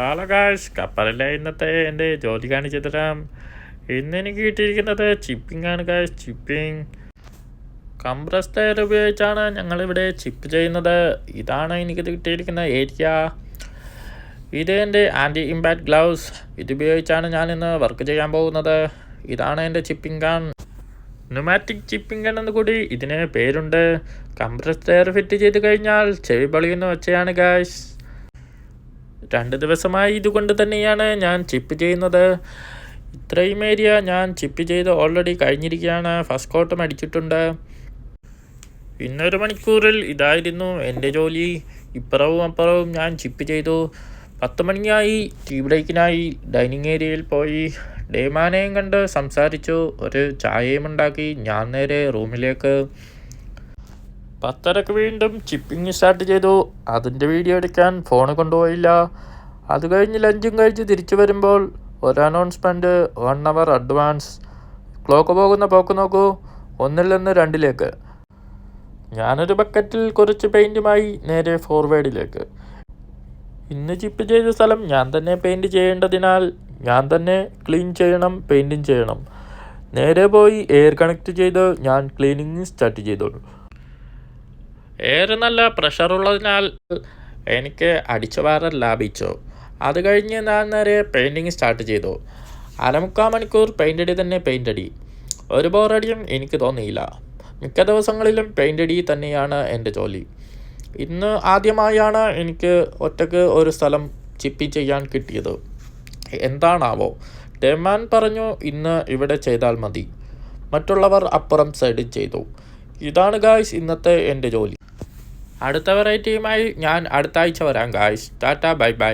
Hello guys കപ്പലല്ല ഇന്നത്തെ എന്റെ ജോലി കാണിച്ചു തരാം ഇന്ന് എനിക്ക് കിട്ടിയിരിക്കുന്നത് ചിപ്പിംഗ് ആണ് ഗായ്സ് ചിപ്പിംഗ് കംപ്രസ്ഡ് എയർ ഉപയോഗിച്ചാണ് ഞങ്ങളിവിടെ ചിപ്പ് ചെയ്യുന്നത്. ഇതാണ് എനിക്ക് കിട്ടിയിരിക്കുന്ന ഏരിയ ഇത് എന്റെ ആന്റി ഇമ്പാക്ട് ഗ്ലൗസ് ഇതുപയോഗിച്ചാണ് ഞാനിന്ന് വർക്ക് ചെയ്യാൻ പോകുന്നത്. ഇതാണ് എന്റെ chipping gun pneumatic chipping gun എന്ന് കൂടി ഇതിന് പേരുണ്ട്. കംപ്രസ്ഡ് എയർ ഫിറ്റ് ചെയ്ത് കഴിഞ്ഞാൽ ചെവി പൊളിയുന്ന ഒച്ചയാണ് ഗായ്സ് രണ്ട് ദിവസമായി ഇതുകൊണ്ട് തന്നെയാണ് ഞാൻ ചിപ്പ് ചെയ്യുന്നത്. ഇത്രയും ഏരിയ ഞാൻ ചിപ്പ് ചെയ്ത് ഓൾറെഡി കഴിഞ്ഞിരിക്കുകയാണ്. ഫസ്റ്റ് കോട്ടം അടിച്ചിട്ടുണ്ട്. ഇന്നൊരു മണിക്കൂറിൽ ഇതായിരുന്നു എന്റെ ജോലി. ഇപ്പുറവും അപ്പുറവും ഞാൻ ചിപ്പ് ചെയ്തു. പത്ത് മണിയായി ടീ ബ്രേക്കിനായി ഡൈനിങ് ഏരിയയിൽ പോയി. ഡേമാനെയും കണ്ട് സംസാരിച്ചു. ഒരു ചായയും ഉണ്ടാക്കി. ഞാൻ നേരെ റൂമിലേക്ക് പത്തരക്ക് വീണ്ടും ചിപ്പിങ് സ്റ്റാർട്ട് ചെയ്തു. അതിന്റെ വീഡിയോ എടുക്കാൻ ഫോൺ കൊണ്ടുപോയില്ല. അത് കഴിഞ്ഞ് ലഞ്ചും കഴിച്ച് തിരിച്ചു വരുമ്പോൾ ഒരു announcement one hour advance clock പോകുന്ന പോക്ക് നോക്കൂ. ഒന്നിൽ നിന്ന് രണ്ടിലേക്ക്. ഞാനൊരു ബക്കറ്റിൽ കുറച്ച് പെയിന്റുമായി നേരെ ഫോർവേഡിലേക്ക് ഇന്ന് ചിപ്പ് ചെയ്ത സ്ഥലം ഞാൻ തന്നെ പെയിന്റ് ചെയ്യേണ്ടതിനാൽ ഞാൻ തന്നെ ക്ലീൻ ചെയ്യണം പെയിന്റും ചെയ്യണം. നേരെ പോയി എയർ കണക്ട് ചെയ്ത് ഞാൻ ക്ലീനിങ് സ്റ്റാർട്ട് ചെയ്തോളൂ. എയർ നല്ല പ്രഷറുള്ളതിനാൽ എനിക്ക് അടിച്ചു വാറൽ ലാഭിച്ചു. അത് കഴിഞ്ഞ് ഞാൻ നേരെ പെയിന്റിങ് സ്റ്റാർട്ട് ചെയ്തു. അരമുക്കാൽ മണിക്കൂർ പെയിന്റ് അടി തന്നെ പെയിന്റ് അടി. ഒരു ബോറടിയും എനിക്ക് തോന്നിയില്ല. മിക്ക ദിവസങ്ങളിലും പെയിന്റ് അടി തന്നെയാണ് എന്റെ ജോലി. ഇന്ന് ആദ്യമായാണ് എനിക്ക് ഒറ്റയ്ക്ക് ഒരു സ്ഥലം ചിപ്പി ചെയ്യാൻ കിട്ടിയത്. എന്താണാവോ? ടേമാൻ പറഞ്ഞു ഇന്ന് ഇവിടെ ചെയ്താൽ മതി. മറ്റുള്ളവർ അപ്പുറം സൈഡിൽ ചെയ്തു. ഇതാണ് ഗായ്സ് ഇന്നത്തെ എന്റെ ജോലി. അടുത്ത വെറൈറ്റിയുമായി ഞാൻ അടുത്ത ആഴ്ച വരാം ഗായ്സ് ടാറ്റ ബൈ ബൈ